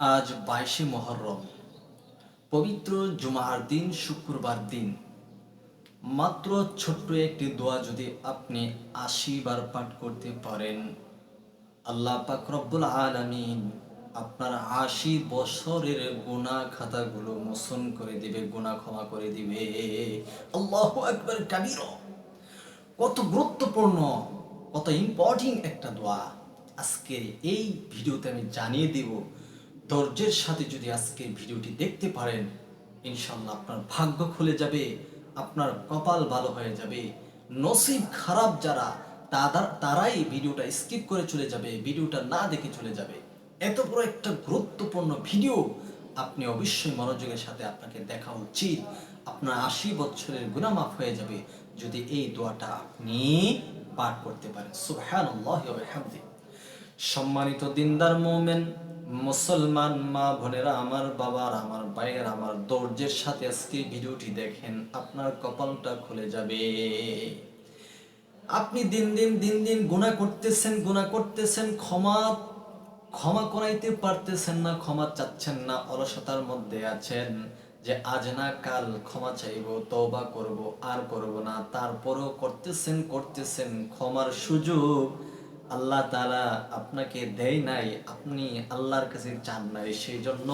আজ বাইশে মহরম, পবিত্র জুমার দিন, শুক্রবার দিন। মাত্র ছোট্ট একটি দোয়া যদি আপনি আশি বার পাঠ করতে পারেন, আল্লাহ পাক রব্বুল আলামিন আপনার আশি বছরের গুণা খাতাগুলো মোচন করে দিবে গুণা ক্ষমা করে দিবে। আল্লাহ একবার কাবির। কত গুরুত্বপূর্ণ, কত ইম্পর্টেন্ট একটা দোয়া। আজকের এই ভিডিওতে আমি জানিয়ে দেব ধৈর্যের সাথে যদি আজকের ভিডিওটি দেখতে পারেন ইনশাল্লাহ আপনার ভাগ্য খুলে যাবে, আপনার কপাল ভালো হয়ে যাবে। নসিব খারাপ যারা তারাই ভিডিওটা স্কিপ করে চলে যাবে, ভিডিওটা না দেখে চলে যাবে। এত বড় একটা গুরুত্বপূর্ণ ভিডিও আপনি অবশ্যই মনোযোগের সাথে আপনাকে দেখা উচিত। আপনার আশি বছরের গুণামাফ হয়ে যাবে যদি এই দোয়াটা আপনি পাঠ করতে পারেন। সুবহানাল্লাহি সম্মানিত দিনদার মোমেন মুসলমান মা বোনেরা, আমার বাবার, আমার ভাইয়ের, আমার দৌর্যের সাথে আজকে ভিডিওটি দেখেন, আপনার কপালটা খুলে যাবে। আপনি দিন দিন দিন দিন গুণা করতেছেন গুণা করতেছেন, ক্ষমা ক্ষমা করাইতে পারতেছেন না, ক্ষমা চাচ্ছেন না, অলসতার মধ্যে আছেন যে আজ না কাল ক্ষমা চাইব, তওবা করব, আর করব না। তারপরও করতেছেন করতেছেন, ক্ষমার সুযোগ আল্লাহ তাআলা আপনাকে দেয় নাই, আপনি আল্লাহর কাছে চান নাই সেই জন্য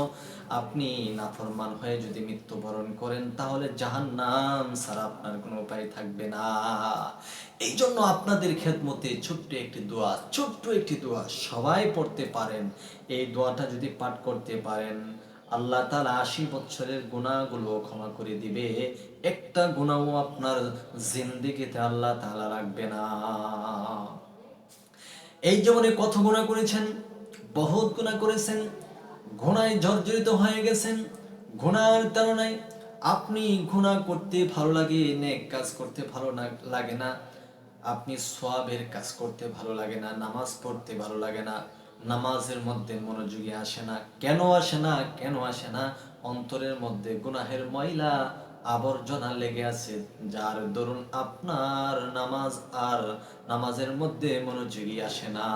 আপনি নাফরমান হয়ে যদি মৃত্যুবরণ করেন, তাহলে জাহান্নাম ছাড়া আপনার কোনো উপায় থাকবে না। এই জন্য আপনাদের খেদমতে ছোট্ট একটি দোয়া, ছোট্ট একটি দোয়া সবাই পড়তে পারেন। এই দোয়াটা যদি পাঠ করতে পারেন, আল্লাহ তালা আশি বছরের গুণাগুলো ক্ষমা করে দিবে। একটা গুণাও আপনার জিন্দিগিতে আল্লাহ তালা রাখবে না। এই জীবনে কত গুণা করেছেন? বহুত গুণা করেছেন। ঘোড়ায় জর্জরিত হয়ে গেছেন। ঘোড়ার তাড়নায় আপনি ঘোড়া করতে ভালো লাগে, নেক কাজ করতে ভালো না লাগে না। আপনি সোয়াবের কাজ করতে ভালো লাগে না, নামাজ পড়তে ভালো লাগে না। নামাজের মধ্যে মনোযোগী আসে না। কেন আসে না? কেন আসে না? অন্তরের মধ্যে গুনাহের ময়লা আবর্জনা লেগে আছে, যার দরুন আপনার নামাজ আর নামাজের মধ্যে মনোযোগী আসে না।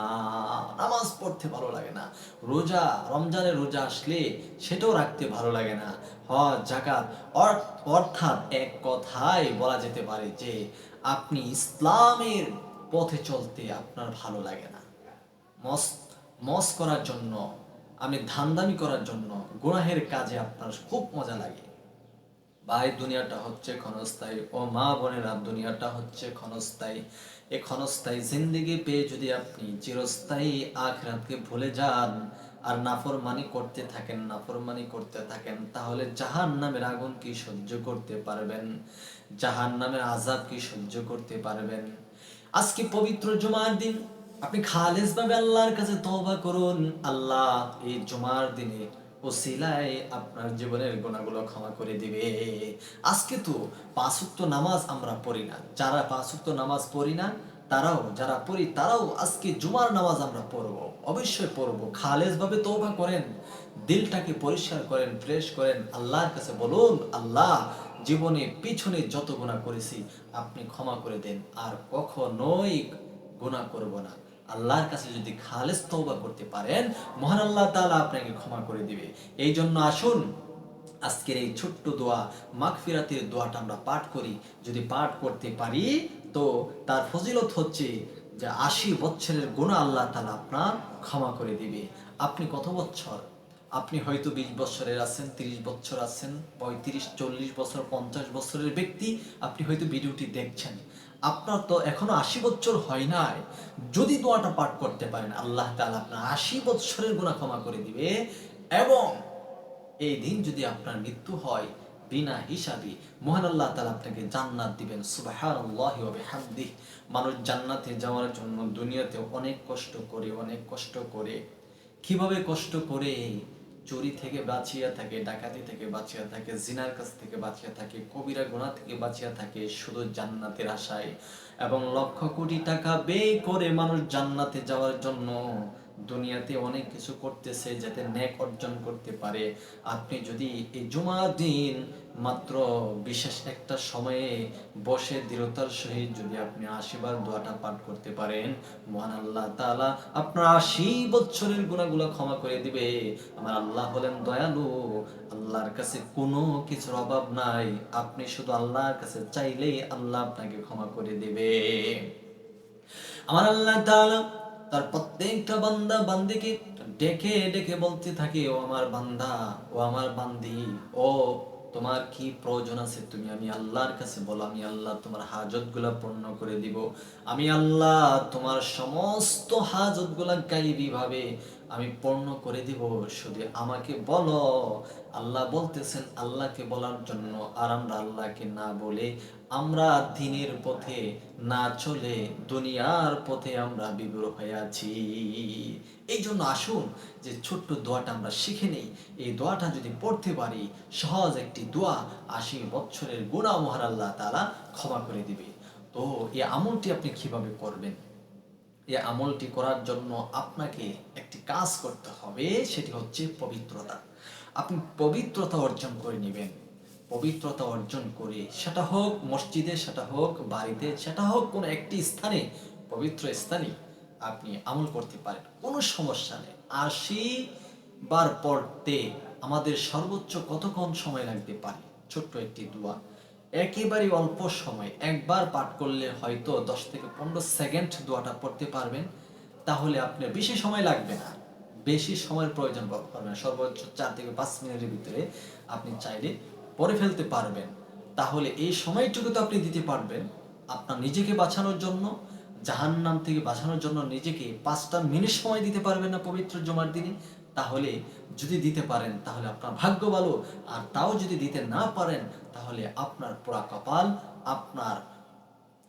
নামাজ পড়তে ভালো লাগে না। রোজা, রমজানের রোজা আসলে সেটাও রাখতে ভালো লাগে না। হজ জাকাত অর- অর্থাৎ এক কথায় বলা যেতে পারে যে, আপনি ইসলামের পথে চলতে আপনার ভালো লাগে না। মস মস করার জন্য, আমি ধান্দামি করার জন্য, গুনাহের কাজে আপনার খুব মজা লাগে। ভাই, দুনিয়াটা হচ্ছে ক্ষণস্থায়ী। ও মা বোনেরা, দুনিয়াটা হচ্ছে ক্ষণস্থায়ী। এই ক্ষণস্থায়ী জিন্দিগি পেয়ে যদি আপনি চিরস্থায়ী আখরাতকে ভুলে যান আর নাফরমানি করতে থাকেন, নাফরমানি করতে থাকেন, তাহলে জাহান নামের আগুন কি সহ্য করতে পারবেন? জাহান নামের আজাব কি সহ্য করতে পারবেন? আজকে পবিত্র জুমার দিন, আপনি খালেজ ভাবে আল্লাহর কাছে তওবা করুন। আল্লাহ, এই জুমার দিনে ওসিলায় আপনার জীবনের ক্ষমা করে দিবে। আজকে তো নামাজ আমরা পড়ি না। যারা নামাজ পড়ি না, তারাও যারা পড়ি, তারাও আজকে জুমার নামাজ আমরা পড়ব। অবশ্যই পড়ব। খালেজ ভাবে তওবা করেন, দিলটাকে পরিষ্কার করেন ফ্রেশ করেন, আল্লাহর কাছে বলুন, আল্লাহ, জীবনে পিছনে যত গুণা করেছি, আপনি ক্ষমা করে দেন। আর কখনোই গুণা করব না। আল্লাহর কাছে যদি খালেস তওবা করতে পারেন, মহান আল্লাহ তাআলা আপনাকে ক্ষমা করে দিবে। এই জন্য আসুন, আজকের এই ছোট্ট দোয়া, মাগফিরাতের দোয়াটা আমরা পাঠ করি। যদি পাঠ করতে পারি, তো তার ফজিলত হচ্ছে যে আশি বছরের গুণ আল্লাহ তালা আপনার ক্ষমা করে দিবে। আপনি কত বছর? আপনি হয়তো বিশ বছরের আছেন, তিরিশ বছর আছেন, পঁয়ত্রিশ, চল্লিশ বছর, পঞ্চাশ বছরের ব্যক্তি। আপনি হয়তো ভিডিওটি দেখছেন। আপনার তো এখনও আশি বছর হয় নাই। যদি দোয়াটা পাঠ করতে পারেন, আল্লাহ তাআলা আপনার আশি বছরের গুণা ক্ষমা করে দিবে এবং এই দিন যদি আপনার মৃত্যু হয় বিনা হিসাবে, মহান আল্লাহ তাআলা আপনাকে জান্নাত দিবেন। বিহামদিহি। মানুষ জান্নাতে যাওয়ার জন্য দুনিয়াতে অনেক কষ্ট করে, অনেক কষ্ট করে। কীভাবে কষ্ট করে? চুরি থেকে বাঁচিয়া থাকে, ডাকাতি থেকে বাঁচিয়া থাকে, জিনার কাছ থেকে বাঁচিয়া থাকে, কবিরা গোনা থেকে বাঁচিয়া থাকে শুধু জান্নাতের আশায়। এবং লক্ষ কোটি টাকা ব্যয় করে মানুষ জান্নাতে যাওয়ার জন্য দুনিয়াতে অনেক কিছু করতেছে যাতে ন্যাক অর্জন করতে পারে। আপনি যদি এই জুমার দিন মাত্র বিশেষ একটা সময়ে বসে দৃঢ়তার সহিত যদি আপনি আশীর্বাদ, দোয়াটা পাঠ করতে পারেন, মহান আল্লাহ তাআলা আপনার আশি বছরের গুণাগুলো ক্ষমা করে দিবে। আমার আল্লাহ হলেন দয়ালু, আল্লাহর কাছে কোনো কিছুর অভাব নাই। আপনি শুধু আল্লাহর কাছে চাইলেই আল্লাহ আপনাকে ক্ষমা করে দিবে। আমার আল্লাহ তাআলা তার প্রত্যেকটা বান্দা বান্দিকে ডেকে ডেকে বলতে থাকে, ও আমার বান্দা, ও আমার বান্দি, ও তোমার কি প্রয়োজন আছে তুমি? আমি আল্লাহর কাছে বলো, আমি আল্লাহ তোমার হাজতগুলা পূর্ণ করে দিব। আমি আল্লাহ তোমার সমস্ত হাজতগুলা গাইবি ভাবে, আমি পূর্ণ করে দিব। শুধু আমাকে বলো, আল্লাহ বলতেছেন আল্লাহকে বলার জন্য, আর আমরা আল্লাহকে না বলে আমরা দিনের পথে না চলে, দুনিয়ার পথে আমরা বিবর হয়ে আছি। এই জন্য আসুন যে ছোট্ট দোয়াটা আমরা শিখে নেই। এই দোয়াটা যদি পড়তে পারি, সহজ একটি দোয়া আশি বছরের গুণা মহার তারা ক্ষমা করে দিবে। তো এই আমলটি আপনি কীভাবে করবেন? এই আমলটি করার জন্য আপনাকে একটি কাজ করতে হবে, সেটি হচ্ছে পবিত্রতা। আপনি পবিত্রতা অর্জন করে নেবেন। পবিত্রতা অর্জন করে সেটা হোক মসজিদে, সেটা হোক বাড়িতে, সেটা হোক কোনো একটি স্থানে, পবিত্র স্থানে আপনি আমল করতে পারেন, কোনো সমস্যা নেই। আশি বার পড়তে আমাদের সর্বোচ্চ কতক্ষণ সময় লাগতে পারে? ছোট্ট একটি দোয়া। একেবারে অল্প সময়। একবার পাঠ করলে হয়তো দশ থেকে পনেরো সেকেন্ড দোয়াটা পড়তে পারবেন। তাহলে আপনার বেশি সময় লাগবে না। বেশি সময়ের প্রয়োজন পড়বে না। সর্বোচ্চ চার থেকে পাঁচ মিনিটের ভিতরে আপনি চাইলে পড়ে ফেলতে পারবেন। তাহলে এই সময়টুকু তো আপনি দিতে পারবেন। আপনার নিজেকে বাঁচানোর জন্য জাহান্নাম থেকে বাঁচানোর জন্য নিজেকে পাঁচটা মিনিট সময় দিতে পারবেন না পবিত্র জমার দিনে, তাহলে যদি দিতে পারেন, তাহলে আপনার ভাগ্য ভালো। আর তাও যদি দিতে না পারেন, তাহলে আপনার পোড়া কপাল, আপনার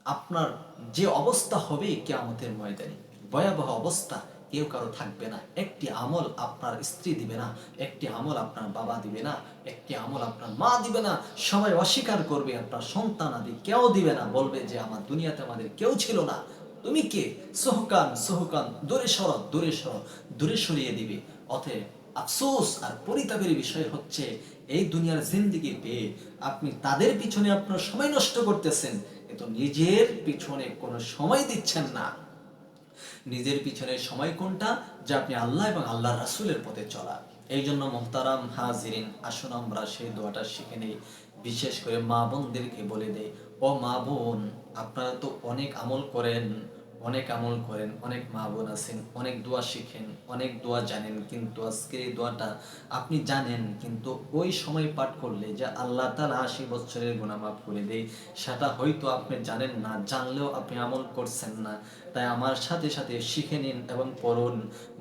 আপনার যে অবস্থা হবে কেয়ামতের ময়দানে। ভয়াবহ অবস্থা, কেউ কারও থাকবে না। একটি আমল আপনার স্ত্রী দিবে না, একটি আমল আপনার বাবা দিবে না, একটি আমল আপনার মা দিবে না। সবাই অস্বীকার করবে, আপনার সন্তান আদি কেউ দিবে না। বলবে যে, আমার দুনিয়াতে আমাদের কেউ ছিল না। তুমি কে? সোহকান সোহকান, দূরে সর দূরে সর, দূরে সরিয়ে দিবে। অতএব আফসোস আর পরিতাপের বিষয় হচ্ছে, এই দুনিয়ার জিন্দিগি পেয়ে আপনি তাদের পিছনে আপনার সময় নষ্ট করতেছেন। কিন্তু নিজের পিছনে কোনো সময় দিচ্ছেন না। নিজের পিছনে সময় কোনটা? যে আপনি আল্লাহ এবং আল্লাহ রাসুলের পথে চলা। এই জন্য মোহতারাম হাজিরিন, আসুন আমরা সেই দোয়াটা শিখে নেই। বিশেষ করে মা বোনদেরকে বলে দেয় ও মা বোন আপনারা তো অনেক আমল করেন, অনেক আমল করেন, অনেক মা বোন আছেন, অনেক দোয়া শিখেন, অনেক দোয়া জানেন, কিন্তু আজকের এই দোয়াটা আপনি জানেন, কিন্তু ওই সময় পাঠ করলে যে আল্লাহ তালা আশি বছরের গুণা মাফ করে দেয়, সেটা হয়তো আপনি জানেন না, জানলেও আপনি আমল করছেন না। তাই আমার সাথে সাথে শিখে নিন এবং পড়ুন।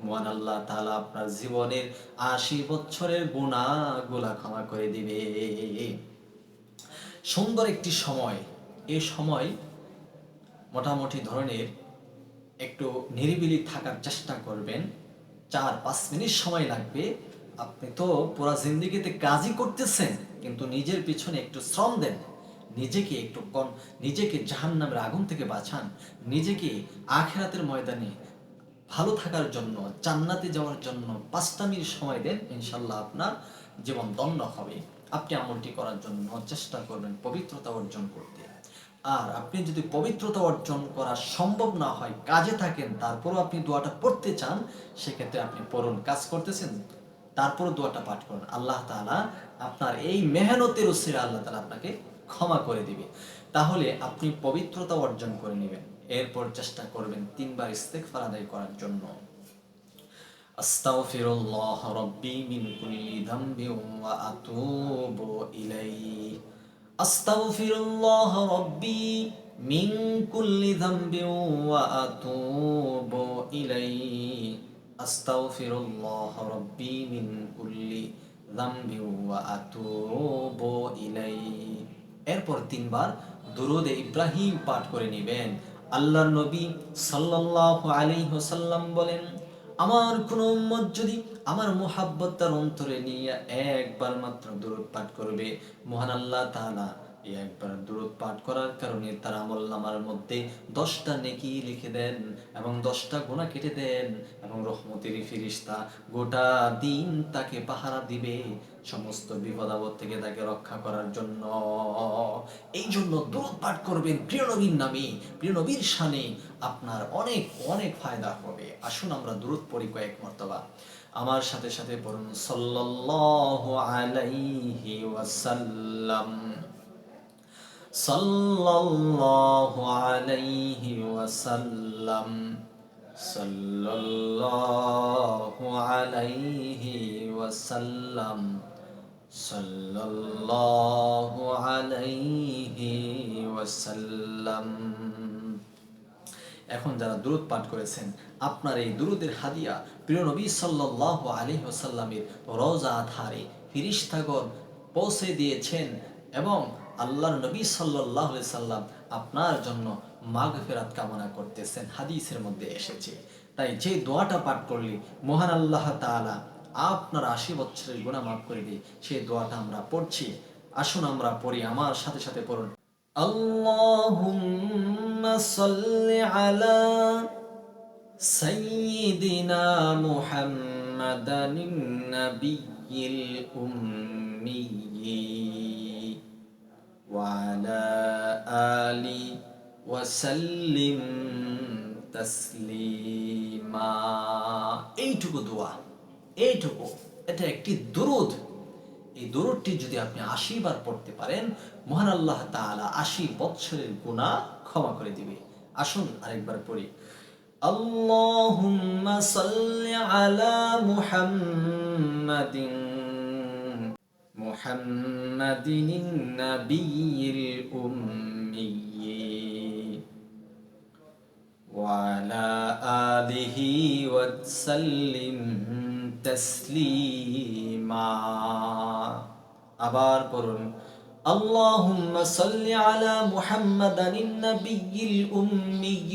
মহান আল্লাহ তাআলা আপনার জীবনের আশি বছরের গুণাগুলা ক্ষমা করে দিবে। সুন্দর একটি সময়, এই সময় মোটামুটি ধরনের একটু নিরিবিলি থাকার চেষ্টা করবেন। চার, পাঁচ মিনিট সময় লাগবে। আপনি তো পুরা জিন্দিগিতে কাজই করতেছেন, কিন্তু নিজের পিছনে একটু শ্রম দেন। নিজেকে একটু কন নিজেকে জাহান্নামের আগুন থেকে বাঁচান। নিজেকে আখেরাতের ময়দানে ভালো থাকার জন্য, জান্নাতে যাওয়ার জন্য পাঁচটা মিনিট সময় দেন, ইনশাল্লাহ আপনার জীবন দণ্ড হবে। আপনি আমলটি করার জন্য চেষ্টা করবেন, পবিত্রতা অর্জন করতে। আর আপনি যদি পবিত্রতা অর্জন করা সম্ভব না হয়, কাজে থাকেন, তারপরও আপনি দোয়াটা পড়তে চান, সেক্ষেত্রে আপনি পড়ুন, কাজ করতেছেন, তারপরও দোয়াটা পাঠ করুন। আল্লাহ তাআলা আপনার এই মেহনতের উসিরা আল্লাহ তাআলা আপনাকে ক্ষমা করে দিবে। তাহলে আপনি পবিত্রতা অর্জন করে নেবেন। এরপর চেষ্টা করবেন তিনবার ইস্তেগফার আদায় করার জন্য। আস্তাগফিরুল্লাহ রাব্বি মিন কুল্লি ওয়া আতুবু ইলাইহি। আস্তাগফিরুল্লাহ রাব্বি মিন কুল্লি যামবি ওয়া আতুবু ইলাইহি। আস্তাগফিরুল্লাহ রাব্বি মিন কুল্লি যামবি ওয়া আতুবু ইলাইহি। এরপর তিনবার দুরুদে ইব্রাহিম পাঠ করে নেবেন। আল্লাহর নবী সাল্লাল্লাহু আলাইহি ওয়াসাল্লাম বলেন, আমার কোন উম্মত যদি আমার মোহাব্বত তার অন্তরে নিয়ে একবার মাত্র দূরত পাঠ করবে। মহান আল্লাহ এই একবার দূরত পাঠ করার কারণে তার আমল নামার মধ্যে দশটা নেকি লিখে দেন এবং দশটা গুণা কেটে দেন এবং রহমতের ফিরিস্তা গোটা দিন তাকে পাহারা দিবে সমস্ত বিপদ আপদ থেকে তাকে রক্ষা করার জন্য। এই জন্য দূরত পাঠ করবেন প্রিয় নবীর নামে, প্রিয় নবীর শানে আপনার অনেক অনেক ফায়দা হবে। আসুন আমরা দূরত পড়ি কয়েক মর্তবা। আমার সাথে সাথে পড়ুন সাল্লাল্লাহু আলাইহি ওয়াসাল্লাম। সাল্লাল্লাহু আলাইহি ওয়াসাল্লাম। সাল্লাল্লাহু আলাইহি ওয়াসাল্লাম। সাল্লাল্লাহু আলাইহি ওয়াসাল্লাম। এখন যারা দুরুদ পাঠ করেছেন আপনার এই দুরুদের হাদিয়া প্রিয় নবী সাল্লাহ আলী আসাল্লামের রজা ধারে ফিরিস্তাগণ পৌঁছে দিয়েছেন এবং আল্লাহ নবী সাল্লাহ সাল্লাম আপনার জন্য মাঘ ফেরাত কামনা করতেছেন। হাদিসের মধ্যে এসেছে। তাই যে দোয়াটা পাঠ করলে মহান আল্লাহ তালা আপনার আশি বছরের গুণা মাফ করে দিই সেই দোয়াটা আমরা পড়ছি। আসুন আমরা পড়ি আমার সাথে সাথে পড়ুন। আল্লাহুম্মা আলা سيدنا محمد النبي الأمي وعلى آله وسلم تسليما এইটুকু দোয়া এইটুকু এটা একটি দুরুদ এই দরুদটি যদি আপনি আশি বার পড়তে পারেন মহান আল্লাহ তাআলা আশি বৎসরের গুনাহ ক্ষমা করে দিবে আসুন আরেকবার পড়ি আল্লাহুম্মা সাল্লি আলা মুহাম্মাদিন মুহাম্মাদিন নাবিয়্যিল উম্মিয়্যি وعلى آله وسلم تسليما আবার পড়ুন اللهم صل على محمد النبي الأمي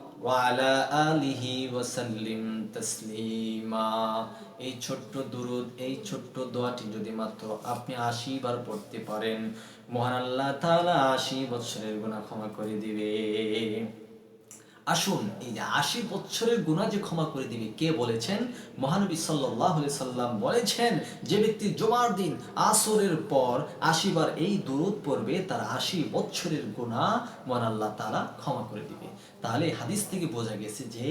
ওয়ালা আলিহি ওয়াসাল্লিম তসলিমা এই ছোট্ট দুরুদ, এই ছোট্ট দোয়াটি যদি মাত্র আপনি আশি বার পড়তে পারেন, মহান আল্লাহ তাআলা আশি বছরের গুনাহ ক্ষমা করে দিবে আসুন, এই যে আশি বছরের গুণা যে ক্ষমা করে দিবে, কে বলেছেন? মহানবী সাল্লাহ সাল্লাম বলেছেন, যে ব্যক্তি জমার দিন আসরের পর আশিবার এই দুরুদ পড়বে, তার আশি বছরের গুণা মহান আল্লাহ তারা ক্ষমা করে দিবে। তাহলে হাদিস থেকে বোঝা গেছে যে,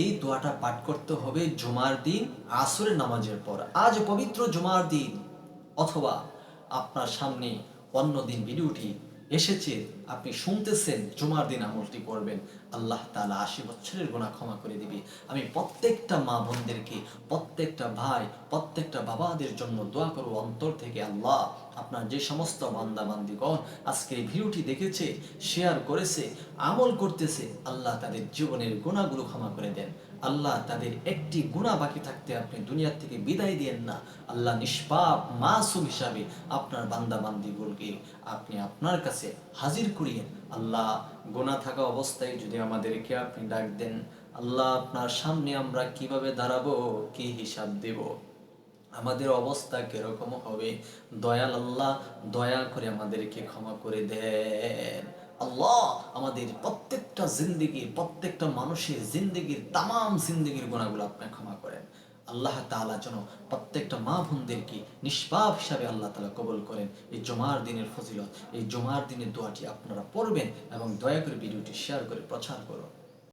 এই দোয়াটা পাঠ করতে হবে জুমার দিন, আসরের নামাজের পর। আজ পবিত্র জুমার দিন, অথবা আপনার সামনে অন্য দিন ভিডিওটি এসেছে, আপনি শুনতেছেন, জুমার দিন আমলটি করবেন। আল্লাহ তালা আশি বছরের গোনা ক্ষমা করে দিবে। আমি প্রত্যেকটা মা বোনদেরকে, প্রত্যেকটা ভাই, প্রত্যেকটা বাবাদের জন্য দোয়া করব অন্তর থেকে আল্লাহ আপনার যে সমস্ত বান্দা বান্দিগণ আজকে এই ভিডিওটি দেখেছে শেয়ার করেছে, আমল করতেছে, আল্লাহ তাদের জীবনের গুণাগুলো ক্ষমা করে দেন। আল্লাহ তাদের একটি গুণা বাকি থাকতে আপনি দুনিয়ার থেকে বিদায় দিয়েন না। আল্লাহ নিষ্পাপ, মাসুম হিসাবে আপনার বান্দা বান্দিগুলোকে আপনি আপনার কাছে হাজির করিয়েন। আল্লাহ গোনা থাকা অবস্থায় যদি আমাদেরকে আপনি ডাক দেন, আল্লাহ আপনার সামনে আমরা কীভাবে দাঁড়াবো, কি হিসাব দেব? আমাদের অবস্থা কীরকম হবে? দয়াল আল্লাহ দয়া করে আমাদেরকে ক্ষমা করে দেন। আল্লাহ আমাদের প্রত্যেকটা জিন্দিগির প্রত্যেকটা মানুষের জিন্দিগির তাম জিন্দিগির গুণাগুলো আপনি ক্ষমা করেন। আল্লাহ তালা যেন প্রত্যেকটা মা বোনদেরকে নিষ্পাপ হিসাবে আল্লাহ তালা কবল করেন। এই জমার দিনের ফজিলত, এই জমার দিনের দোয়াটি আপনারা পড়বেন এবং দয়া করে ভিডিওটি শেয়ার করে প্রচার করুন।